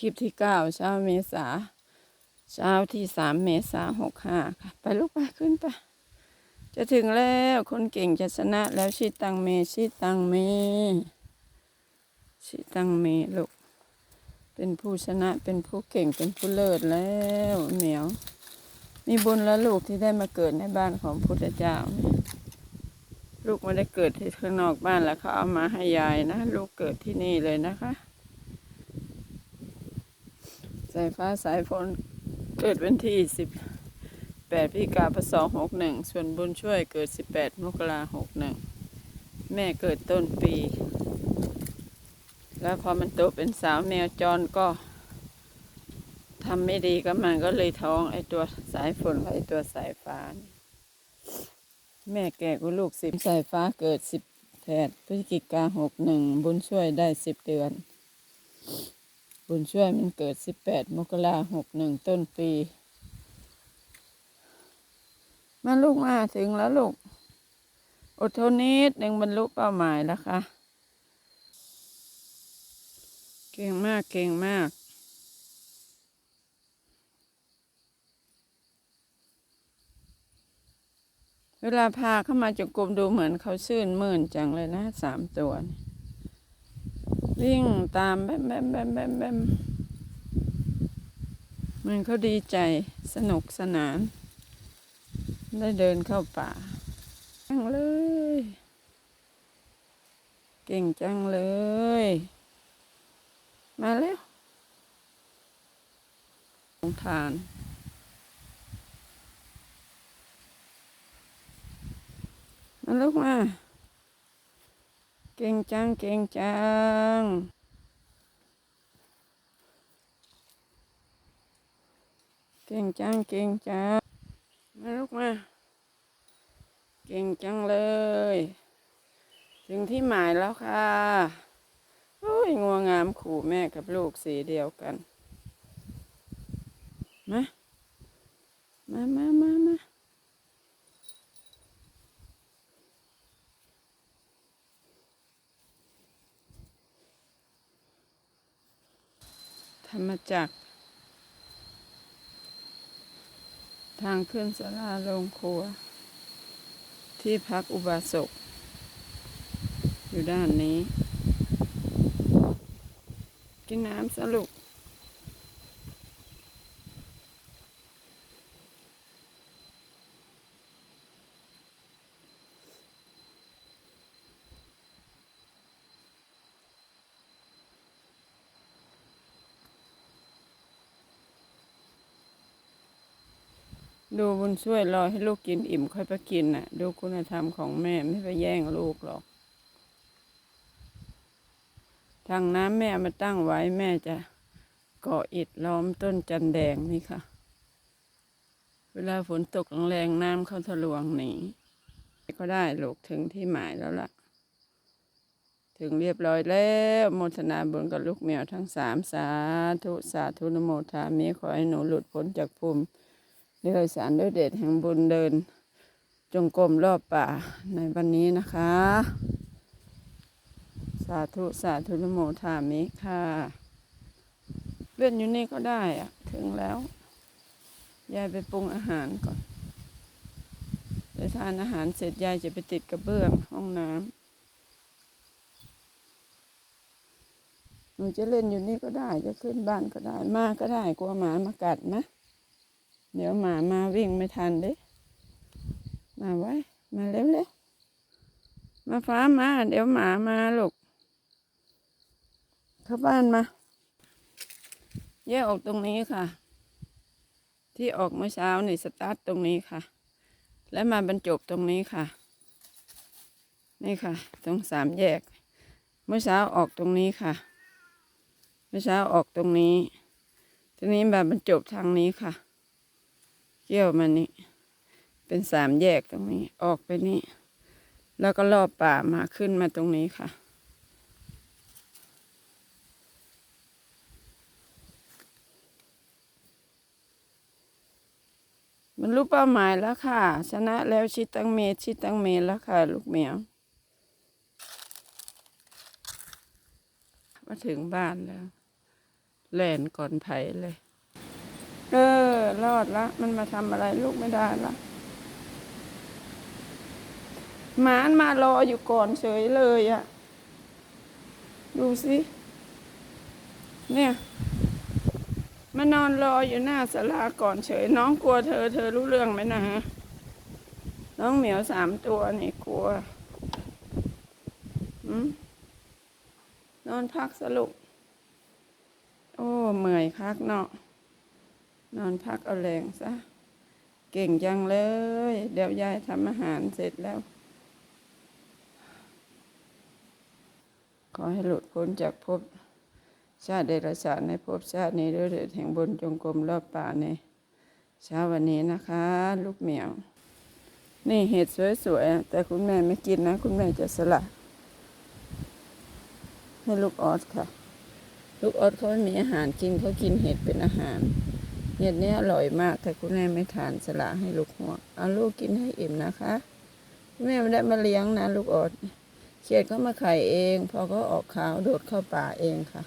คลิปที่เก้าเช้าเมษาเช้าที่สามเมษาหกห้าค่ะ ไปลูกไปขึ้นไปจะถึงแล้วคนเก่งจะชนะแล้วชิตังเมชิตังเมชิตังเมลูกเป็นผู้ชนะเป็นผู้เก่งเป็นผู้เลิศแล้วเหมียว มีบุญแล้วลูกที่ได้มาเกิดในบ้านของพุทธเจ้า ลูกไม่ได้เกิดที่ข้างนอกบ้านแล้วเขาเอามาให้ยายนะ ลูกเกิดที่นี่เลยนะคะ สายฟ้าสายฝนเกิดวันที่สิบแปดพฤศจิกาพศหกหนึ่งส่วนบุญช่วยเกิดสิบแปดมกราหกหนึ่งแม่เกิดต้นปี แล้วพอมันโตเป็นสาวแมวจรก็ทำไม่ดีก็มันก็เลยท้องไอตัวสายฝนกับไอตัวสายฟ้า แม่แก่กูลูกสิบสายฟ้าเกิดสิบแปดพฤศจิกาหกหนึ่งบุญช่วยได้สิบเดือน บุญช่วยมันเกิดสิบแปดมกราหกหนึ่งต้นปี มาลูกมาถึงแล้วลูก อดทนนิดหนึ่งบรรลุเป้าหมายแล้วค่ะ เก่งมากเก่งมากเวลาพาเข้ามาจงกรมดูเหมือนเขาชื่นมื่นจังเลยนะสามตัวนี่ วิ่งตามแบมแบมแบมแบมแบมมันเขาดีใจสนุกสนาน ได้เดินเข้าป่าจังเลย เก่งจังเลย มาแล้วลงทานมาลูกมา เก่งจัง เก่งจัง เก่งจัง เก่งจัง มาลูกมา เก่งจังเลย ถึงที่หมายแล้วค่ะโอ้ยงัวงามขู่แม่กับลูกสีเดียวกัน มา มามามามา ธรรมจักร ทางขึ้นสาราโรงครัว ที่พักอุบาสก อยู่ด้านนี้ กินน้ำสลุป ดูบุญช่วยรอให้ลูกกินอิ่มค่อยไปกินน่ะ ดูคุณธรรมของแม่ไม่ไปแย่งลูกหรอกทางน้ำแม่มาตั้งไว้แม่จะก่ออิฐล้อมต้นจันแดงนี่ค่ะ เวลาฝนตกแรงๆน้ำเข้าทะลวงหนีก็ได้ลูกถึงที่หมายแล้วล่ะ ถึงเรียบร้อยแล้วโมทนาบุญกับลูกแมวทั้งสามสาธุสาธุนโมทามิขอให้หนูหลุดพ้นจากภูมิ เดือสารด้วยเดชแห่งบุญเดิน จงกรมรอบป่าในวันนี้นะคะ สาธุ สาธุนโมทามิค่ะเลื่อนอยู่นี่ก็ได้อะถึงแล้ว ยายไปปรุงอาหารก่อนเดี๋ยวทานอาหารเสร็จยายจะไปติดกระเบื้องห้องน้ำหนูจะเล่นอยู่นี่ก็ได้ จะขึ้นบ้านก็ได้ มาก็ได้ กลัวหมามากัดนะ เดี๋ยวหมามาวิ่งไม่ทันเด้มาไว้ มาเร็วๆ มาฟ้ามา เดี๋ยวหมามาลูก เข้าบ้านมา แยกออกตรงนี้ค่ะ ที่ออกเมื่อเช้านี่สตาร์ทตรงนี้ค่ะ แล้วมาบรรจบตรงนี้ค่ะ นี่ค่ะ ตรงสามแยก เมื่อเช้าออกตรงนี้ค่ะ เมื่อเช้าออกตรงนี้ ทีนี้มาบรรจบทางนี้ค่ะ เกี่ยวมานี่เป็นสามแยกตรงนี้ออกไปนี่ แล้วก็ลอบป่ามาขึ้นมาตรงนี้ค่ะ มันรู้เป้าหมายแล้วค่ะ ชนะแล้วชิตังเมชิตังเมแล้วค่ะ ลูกเหมียวมาถึงบ้านแล้วแลนก่อนไผ่เลย เออ รอดละ มันมาทำอะไรลูกไม่ได้ละหมานมารออยู่ก่อนเฉยเลยอะดูสิเนี่ยมานอนรออยู่หน้าศาลาก่อนเฉย น้องกลัวเธอ เธอรู้เรื่องไหมนะฮะน้องเหมียวสามตัวนี่กลัวอืมนอนพักสรุป โอ้เมื่อยคักเนาะ นอนพักเอาแรงซะ เก่งจังเลย เดี๋ยวยายทำอาหารเสร็จแล้ว ขอให้หลุดพ้นจากภพชาติเดรัจฉานในภพชาตินี้ด้วยเถิดแห่งบนจงกรมรอบป่าในเช้าวันนี้นะคะ ลูกเหมียว นี่เห็ดสวยๆ แต่คุณแม่ไม่กินนะ คุณแม่จะสละ ให้ลูกออสค่ะ ลูกออสเขาไม่มีอาหารกินเขากินเห็ดเป็นอาหาร เห็ดนี้อร่อยมาก แต่คุณแม่ไม่ทานสละให้ลูกหัวเอาลูกกินให้อิ่มนะคะแม่ไม่ได้มาเลี้ยงนะลูกออสเขียดเขามาไข่เอง พอเขาออกขาวโดดเข้าป่าเองค่ะ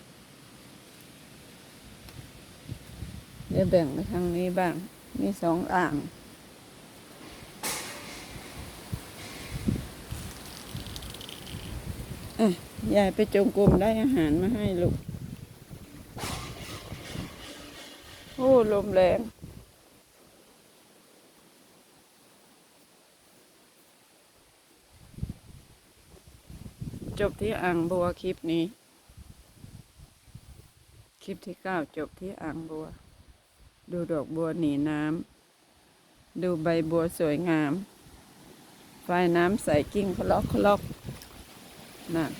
เดี๋ยวแบ่งไปทางนี้บ้าง มีสองอ่างเอ้ยยายไปจงกรมได้อาหารมาให้ลูก โอ้ลมแรงจบที่อ่างบัวคลิปนี้ คลิปที่เก้าจบที่อ่างบัว ดูดอกบัวหนีน้ำดูใบบัวสวยงามไฟน้ำใสกิ้งคลอกคลอกนั่น